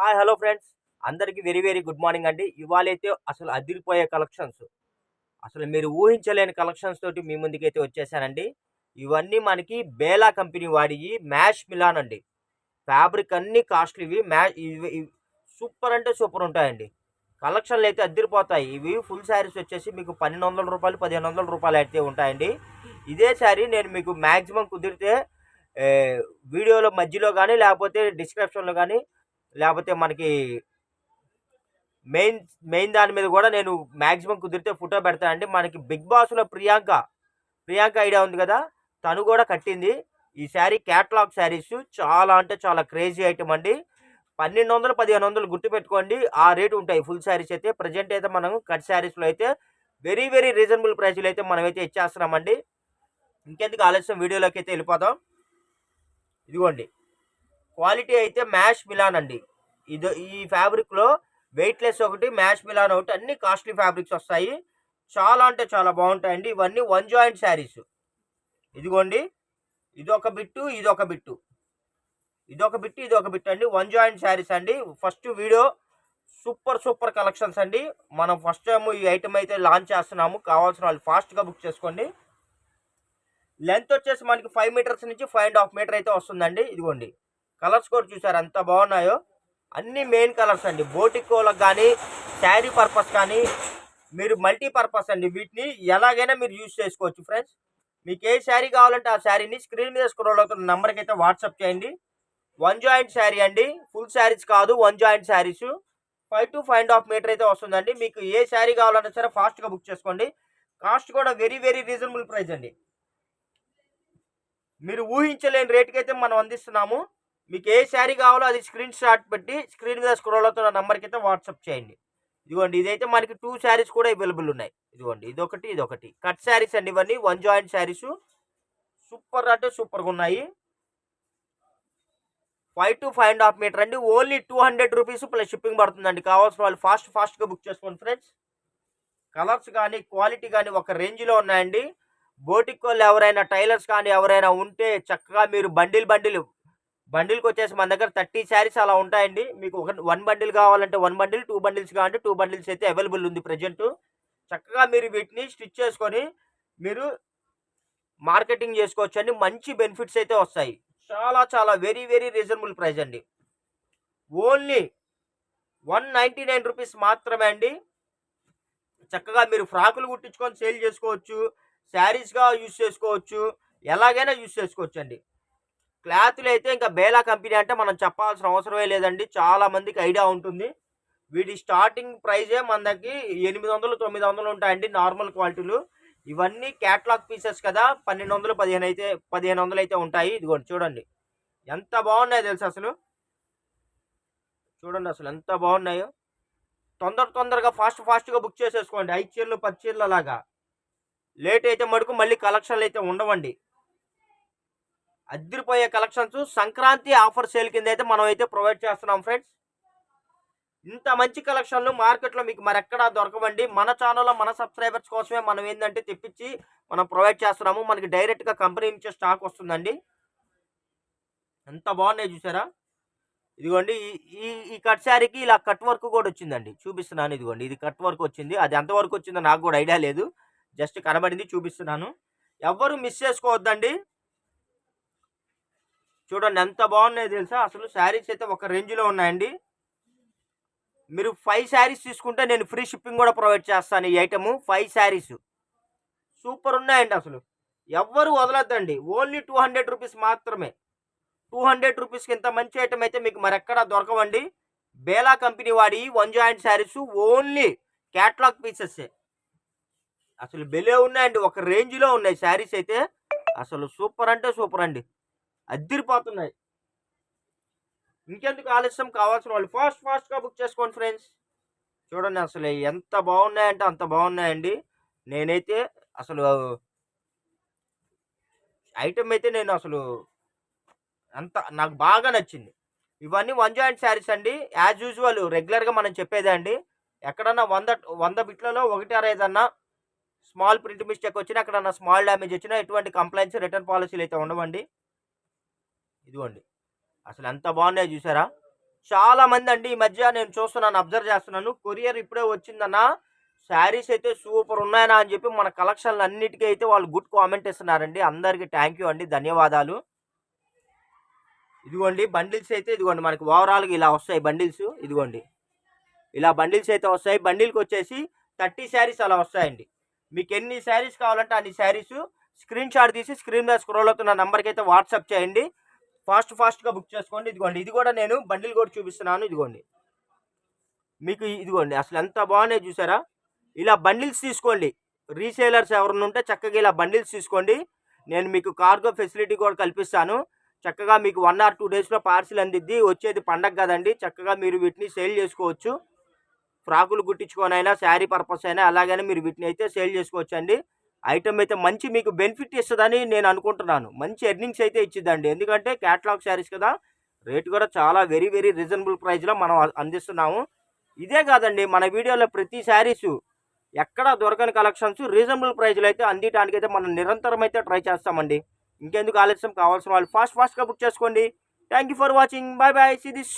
Hi hello friends. అందరికీ very very good morning అండి. ఇవాళైతే అసలు అదిరిపోయే కలెక్షన్స్. అసలు మీరు ఊహించలేని కలెక్షన్స్ తోటి మీ ముందుకైతే వచ్చేసానండి. ఇవన్నీ మనకి బేలా కంపెనీ వాడివి మ్యాష్ మిలాన్ అండి. ఫ్యాబ్రిక్ అన్ని కాస్ట్లీవి మ్యా ఇవి- సూపర్ అంటే సూపర్ ఉంటాయండి. కలెక్షన్లు అయితే అద్దరిపోతాయి ఇవి ఫుల్ శారీస్ వచ్చేసి మీకు పన్నెండు వందల రూపాయలు పదిహేను వందల రూపాయలు అయితే ఉంటాయండి. ఇదే శారీ నేను మీకు మ్యాక్సిమం కుదిరితే వీడియోలో మధ్యలో కానీ లేకపోతే డిస్క్రిప్షన్లో కానీ లేకపోతే మనకి మెయిన్ మెయిన్ దాని మీద కూడా నేను మ్యాక్సిమం కుదిరితే ఫోటో పెడతానండి మనకి బిగ్ బాస్లో ప్రియాంక ప్రియాంక ఐడియా ఉంది కదా? తను కూడా కట్టింది. ఈ శారీ క్యాటలాగ్ శారీస్ చాలా అంటే చాలా క్రేజీ ఐటమ్ అండి. పన్నెండు వందలు పదిహేను వందలు గుర్తుపెట్టుకోండి ఆ రేటు ఉంటాయి ఫుల్ శారీస్ అయితే. ప్రజెంట్ అయితే మనం కట్ శారీస్లో అయితే వెరీ వెరీ రీజనబుల్ ప్రైస్లో అయితే మనమైతే ఇచ్చేస్తున్నామండి. ఇంకెందుకు ఆలస్యం? వీడియోలోకి అయితే వెళ్ళిపోదాం. ఇదిగోండి. క్వాలిటీ అయితే మ్యాష్ మిలాన్ అండి. ఇది ఈ ఫ్యాబ్రిక్లో వెయిట్లెస్ ఒకటి మ్యాష్ మిలాన్ ఒకటి అన్ని కాస్ట్లీ ఫ్యాబ్రిక్స్ వస్తాయి. చాలా అంటే చాలా బాగుంటాయండి. ఇవన్నీ వన్ జాయింట్ శారీస్. ఇదిగోండి. ఇది ఒక బిట్టు ఇది ఒక బిట్టు. ఇది ఒక బిట్టు ఇది ఒక బిట్టు అండి. వన్ జాయింట్ శారీస్ అండి. First video super super collections అండి. మనం ఫస్ట్ టైం ఈ ఐటమ్ అయితే లాంచ్ చేస్తున్నాము. కావాల్సిన వాళ్ళు ఫాస్ట్గా బుక్ చేసుకోండి. లెంత్ వచ్చేసి మనకి ఫైవ్ మీటర్స్ నుంచి ఫైవ్ అండ్ హాఫ్ మీటర్ అయితే వస్తుందండి. ఇదిగోండి. కలర్స్ కూడా చూసారు ఎంత బాగున్నాయో. అన్ని మెయిన్ కలర్స్ అండి. బోటికోలకు కానీ శారీ పర్పస్ కానీ మీరు మల్టీ పర్పస్ అండి. వీటిని ఎలాగైనా మీరు యూజ్ చేసుకోవచ్చు ఫ్రెండ్స్. మీకు ఏ శారీ కావాలంటే ఆ శారీని స్క్రీన్ మీద స్క్రోల్ అవుతున్న నెంబర్కి అయితే వాట్సాప్ చేయండి. వన్ జాయింట్ శారీ అండి. ఫుల్ శారీస్ కాదు one joint sarees. Five to five and half meter అయితే వస్తుందండి. మీకు ఏ శారీ కావాలన్నా సరే ఫాస్ట్గా బుక్ చేసుకోండి. కాస్ట్ కూడా వెరీ వెరీ రీజనబుల్ ప్రైస్ అండి. మీరు ఊహించలేని రేటుకైతే అయితే మనం అందిస్తున్నాము. మీకు ఏ శారీ కావాలో అది స్క్రీన్ షాట్ పెట్టి స్క్రీన్ మీద స్క్రోల్ అవుతున్న నెంబర్కి అయితే వాట్సాప్ చేయండి. ఇదిగోండి ఇదైతే మనకి టూ శారీస్ కూడా అవైలబుల్ ఉన్నాయి. ఇదిగోండి ఇదొకటి ఇదొకటి. కట్ శారీస్ అండి ఇవన్నీ వన్ జాయింట్ శారీస్ సూపర్ అంటే సూపర్గా ఉన్నాయి. Five to five and half meter అండి. Only two hundred rupees plus shipping పడుతుందండి. కావాల్సిన వాళ్ళు ఫాస్ట్ ఫాస్ట్గా బుక్ చేసుకోండి ఫ్రెండ్స్ కలర్స్ కానీ క్వాలిటీ కానీ ఒక రేంజ్లో ఉన్నాయండి. బోటిక్ వాళ్ళు ఎవరైనా టైలర్స్ కానీ ఎవరైనా ఉంటే చక్కగా మీరు బండిల్ బండిల్ బండిల్కి వచ్చేసి మన దగ్గర థర్టీ శారీస్ అలా ఉంటాయండి. మీకు ఒక వన్ బండిల్ కావాలంటే వన్ బండిల్ టూ బండిల్స్ కావాలంటే టూ బండిల్స్ అయితే అవైలబుల్ ఉంది ప్రజెంట్. చక్కగా మీరు వీటిని స్టిచ్ చేసుకొని మీరు మార్కెటింగ్ చేసుకోవచ్చు అండి మంచి బెనిఫిట్స్ అయితే వస్తాయి. చాలా చాలా వెరీ వెరీ రీజనబుల్ ప్రైస్ అండి. Only one ninety nine rupees మాత్రమే అండి. చక్కగా మీరు ఫ్రాకులు కుట్టించుకొని సేల్ చేసుకోవచ్చు. శారీస్గా యూస్ చేసుకోవచ్చు. ఎలాగైనా యూజ్ చేసుకోవచ్చు అండి క్లాత్లు అయితే ఇంకా బేలా కంపెనీ అంటే మనం చెప్పాల్సిన అవసరమే లేదండి. చాలా మందికి ఐడియా ఉంటుంది. వీటి స్టార్టింగ్ ప్రైజే మనకి ఎనిమిది వందలు తొమ్మిది వందలు ఉంటాయండి నార్మల్ క్వాలిటీలు. ఇవన్నీ క్యాట్లాగ్ పీసెస్ కదా. పన్నెండు వందలు పదిహేను అయితే పదిహేను వందలు అయితే ఉంటాయి. ఇదిగోండి చూడండి. ఎంత బాగున్నాయో తెలుసు అసలు? చూడండి అసలు ఎంత బాగున్నాయో. తొందర తొందరగా ఫాస్ట్ ఫాస్ట్గా బుక్ చేసేసుకోండి. ఐదు చీరలు పది చీరలు అలాగా. లేట్ అయితే మటుకు మళ్ళీ కలెక్షన్లు అయితే ఉండవండి. అద్దరిపోయే కలెక్షన్స్ సంక్రాంతి ఆఫర్ సేల్ కింద అయితే మనం అయితే ప్రొవైడ్ చేస్తున్నాం ఫ్రెండ్స్. ఇంత మంచి కలెక్షన్లు మార్కెట్లో మీకు మరెక్కడా దొరకవండి. మన ఛానల్లో మన సబ్స్క్రైబర్స్ కోసమే మనం ఏంటంటే తెప్పించి మనం ప్రొవైడ్ చేస్తున్నాము. మనకి డైరెక్ట్గా కంపెనీ నుంచే స్టాక్ వస్తుందండి. ఎంత బాగున్నాయి చూసారా? ఇదిగోండి ఈ- ఈ ఈ కట్ శారీకి ఇలా కట్ వర్క్ కూడా వచ్చిందండి. చూపిస్తున్నాను ఇదిగోండి ఇది కట్ వర్క్ వచ్చింది. అది ఎంతవరకు వచ్చిందో నాకు కూడా ఐడియా లేదు. జస్ట్ కనబడింది చూపిస్తున్నాను. ఎవ్వరు మిస్ చేసుకోవద్దండి. చూడండి ఎంత బాగున్నాయి తెలుసా? అసలు శారీస్ అయితే ఒక రేంజ్లో ఉన్నాయండి. మీరు ఫైవ్ శారీస్ తీసుకుంటే నేను ఫ్రీ షిప్పింగ్ కూడా ప్రొవైడ్ చేస్తాను ఈ ఐటమ్ ఫైవ్ శారీస్. సూపర్ ఉన్నాయండి అసలు. ఎవ్వరు వదలొద్దండి. ఓన్లీ టూ హండ్రెడ్ రూపీస్ మాత్రమే. టూ హండ్రెడ్ రూపీస్కి ఇంత మంచి ఐటమ్ అయితే మీకు మరెక్కడా దొరకవండి. బేలా కంపెనీ వాడి one joint sarees only catalogue pieces అసలు బెలే ఉన్నాయండి. ఒక రేంజ్లో ఉన్నాయి శారీస్ అయితే. అసలు సూపర్ అంటే సూపర్ అండి. అద్దరిపోతున్నాయి. ఇంకెందుకు ఆలస్యం కావాల్సిన వాళ్ళు? ఫాస్ట్ ఫాస్ట్గా బుక్ చేసుకోండి ఫ్రెండ్స్ చూడండి అసలు ఎంత బాగున్నాయంటే అంత బాగున్నాయండి. నేనైతే అసలు ఐటమ్ అయితే నేను అసలు అంత నాకు బాగా నచ్చింది. ఇవన్నీ వన్ జాయింట్ శారీస్ అండి. యాజ్ యూజువల్ రెగ్యులర్గా మనం చెప్పేదే అండి. ఎక్కడన్నా వంద వంద బిట్లలో ఒకటి అర ఏదన్నా స్మాల్ ప్రింట్ మిస్టేక్ వచ్చినా ఎక్కడన్నా స్మాల్ డ్యామేజ్ వచ్చినా ఎటువంటి కంప్లైంట్స్ రిటర్న్ పాలసీలు అయితే ఉండవండి. ఇదిగోండి. అసలు ఎంత బాగున్నాయో చూసారా? చాలా మంది అండి ఈ మధ్య నేను చూస్తున్నాను అబ్జర్వ్ చేస్తున్నాను. కొరియర్ ఇప్పుడే వచ్చిందన్న. శారీస్ అయితే సూపర్ ఉన్నాయనా అని చెప్పి మన కలెక్షన్లు అన్నిటికీ అయితే వాళ్ళు గుడ్ కామెంట్ ఇస్తున్నారండి. అందరికీ థ్యాంక్ యూ అండి. ధన్యవాదాలు. ఇదిగోండి బండిల్స్ అయితే ఇదిగోండి మనకి ఓవరాల్గా ఇలా వస్తాయి బండిల్స్. ఇదిగోండి. ఇలా బండిల్స్ అయితే వస్తాయి. బండిల్కి వచ్చేసి థర్టీ శారీస్ అలా వస్తాయండి. మీకు ఎన్ని శారీస్ కావాలంటే అన్ని శారీస్ స్క్రీన్ షాట్ తీసి స్క్రీన్ మీద స్క్రోల్ అవుతున్న నెంబర్కి అయితే వాట్సాప్ చేయండి. ఫాస్ట్ ఫాస్ట్గా బుక్ చేసుకోండి. ఇదిగోండి ఇది కూడా నేను బండిల్ కూడా చూపిస్తున్నాను. ఇదిగోండి. మీకు ఇదిగోండి అసలు ఎంత బాగున్నాయి చూసారా? ఇలా బండిల్స్ తీసుకోండి. రీసేలర్స్ ఎవరైనా ఉంటే చక్కగా ఇలా బండిల్స్ తీసుకోండి. నేను మీకు కార్గో ఫెసిలిటీ కూడా కల్పిస్తాను. చక్కగా మీకు వన్ ఆర్ టూ డేస్లో పార్సిల్ అందిద్ది. వచ్చేది పండగ కదండి. చక్కగా మీరు వీటిని సేల్ చేసుకోవచ్చు. ఫ్రాకులు కుట్టించుకోనైనా శారీ పర్పస్ అయినా అలాగనే మీరు వీటిని అయితే సేల్ చేసుకోవచ్చు అండి ఐటమ్ అయితే మంచి మీకు బెనిఫిట్ ఇస్తుందని నేను అనుకుంటున్నాను. మంచి ఎర్నింగ్స్ అయితే ఇచ్చిద్దండి. ఎందుకంటే క్యాటలాగ్ శారీస్ కదా రేట్ కూడా చాలా వెరీ వెరీ రీజనబుల్ ప్రైస్లో మనం అందిస్తున్నాము. ఇదే కాదండి మన వీడియోలో ప్రతి శారీస్ ఎక్కడ దొరకని కలెక్షన్స్ రీజనబుల్ ప్రైజ్లు అయితే అందించడానికి అయితే మనం నిరంతరం అయితే ట్రై చేస్తామండి. ఇంకెందుకు ఆలస్యం కావాల్సిన వాళ్ళు ఫాస్ట్ ఫాస్ట్గా బుక్ చేసుకోండి. Thank you for watching. Bye bye. See this.